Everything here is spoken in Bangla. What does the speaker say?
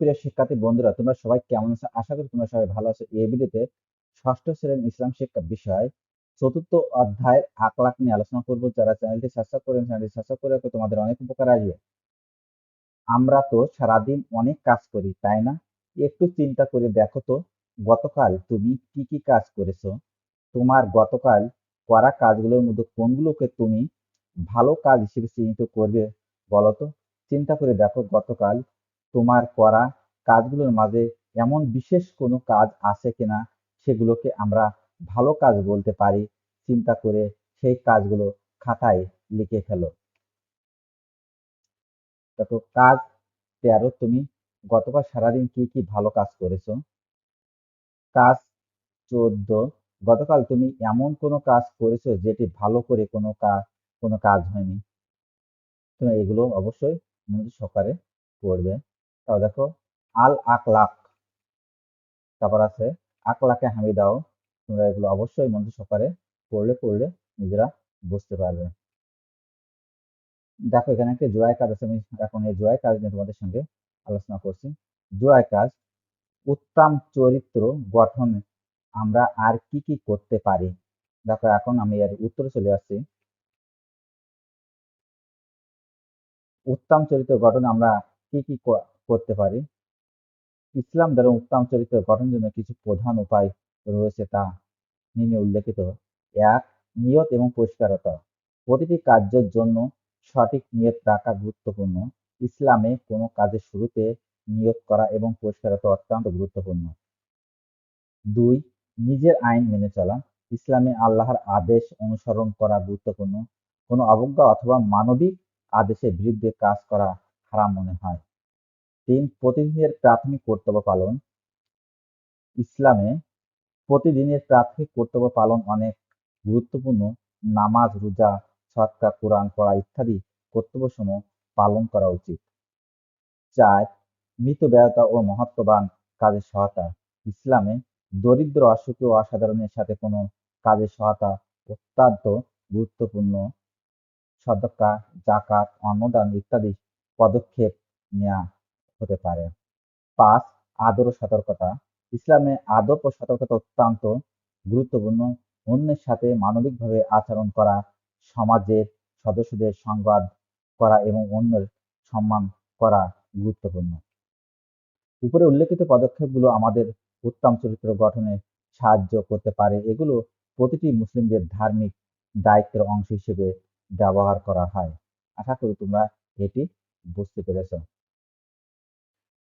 প্রিয় শিক্ষার্থী বন্ধুরা, তোমরা সবাই কেমন আছো? আশা করি তোমরা সবাই ভালো আছো। এই ভিডিওতে ষষ্ঠ শ্রেণির ইসলাম শিক্ষা বিষয় চতুর্থ অধ্যায়ের আকলাক নিয়ে আলোচনা করব। যারা চ্যানেলটি সাবস্ক্রাইব করেন, চ্যানেলটি সাবস্ক্রাইব করে তোমাদের অনেক উপকার আসবে। আমরা তো সারাদিন অনেক কাজ করি, তাই না? একটু চিন্তা করে দেখো তো, গতকাল তুমি কি কি কাজ করেছ? তোমার গতকাল করা কাজগুলোর মধ্যে কোনগুলোকে তুমি ভালো কাজ হিসেবে চিহ্নিত করবে বলো তো? চিন্তা করে দেখো গতকাল তোমার করা কাজগুলোর মাঝে এমন বিশেষ কোনো কাজ আছে কিনা সেগুলোকে আমরা ভালো কাজ বলতে পারি, চিন্তা করে সেই কাজগুলো খাতায় লিখে ফেলো। দেখো, কাজ তেরো, তুমি গতকাল সারাদিন কি কি ভালো কাজ করেছ? কাজ চোদ্দ, গতকাল তুমি এমন কোনো কাজ করেছ যেটি ভালো করে কোনো কাজ কোনো কাজ হয়নি? তুমি এগুলো অবশ্যই মনোযোগ সহকারে পড়বে। তাও দেখো আল আকলাক তারপর আছে, আকলাকে হামি দাও। তোমরা এগুলো অবশ্যই মনোযোগ সহকারে পড়লে পড়লে নিজেরা বুঝতে পারবে। দেখো, এখানে একটা জোড়ায় কাজ আছে। আমি এখন এই জোড়ায় কাজ নিয়ে তোমাদের সঙ্গে আলোচনা করছি। জোড়ায় কাজ, উত্তম চরিত্র গঠনে আমরা আর কি কি করতে পারি? দেখো, এখন আমি এর উত্তরে চলে আসছি। উত্তম চরিত্র গঠনে আমরা কি কি করতে পারি। ইসলাম দ্বারা উত্তম চরিত্র গঠনের জন্য কিছু প্রধান উপায় রয়েছে তা নিম্নে উল্লেখিত। এক, নিয়ত এবং পরিষ্কারতা। প্রতিটি কার্যের জন্য সঠিক নিয়ত রাখা গুরুত্বপূর্ণ। ইসলামে কোনো কাজের শুরুতে নিয়ত করা এবং পরিষ্কারতা অত্যন্ত গুরুত্বপূর্ণ। দুই, নিজের আইন মেনে চলা। ইসলামে আল্লাহর আদেশ অনুসরণ করা গুরুত্বপূর্ণ। কোনো অবজ্ঞা অথবা মানবিক আদেশের বিরুদ্ধে কাজ করা হারাম মনে হয়। তিন প্রতিদিনের প্রাথমিক কর্তব্য পালন। ইসলামে প্রতিদিনের প্রাথমিক কর্তব্য পালন অনেক গুরুত্বপূর্ণ। নামাজ, রোজা সৎকা কোরআন, পড়া ইত্যাদি কর্তব্য কর্তব্যসমূহ পালন করা উচিত। চার, মৃত ব্যয়তা ও মহত্ববান কাজের সহায়তা। ইসলামে দরিদ্র, অসুখী ও অসাধারণের সাথে কোনো কাজের সহায়তা অত্যন্ত গুরুত্বপূর্ণ। সদকা, জাকাত অনুদান ইত্যাদি পদক্ষেপ নেওয়া হতে পারে। পাঁচ, আদর সতর্কতা। ইসলামে আদব ও সতর্কতা অত্যন্ত গুরুত্বপূর্ণ। অন্যের সাথে মানবিকভাবে আচরণ করা, সমাজের সদস্যদের সংবাদ করা এবং অন্যের সম্মান করা গুরুত্বপূর্ণ। উপরে উল্লেখিত পদক্ষেপগুলো আমাদের উত্তম চরিত্র গঠনে সাহায্য করতে পারে। এগুলো প্রতিটি মুসলিমদের ধার্মিক দায়িত্বের অংশ হিসেবে ব্যবহার করা হয়। আশা করি তোমরা এটি বুঝতে পেরেছ।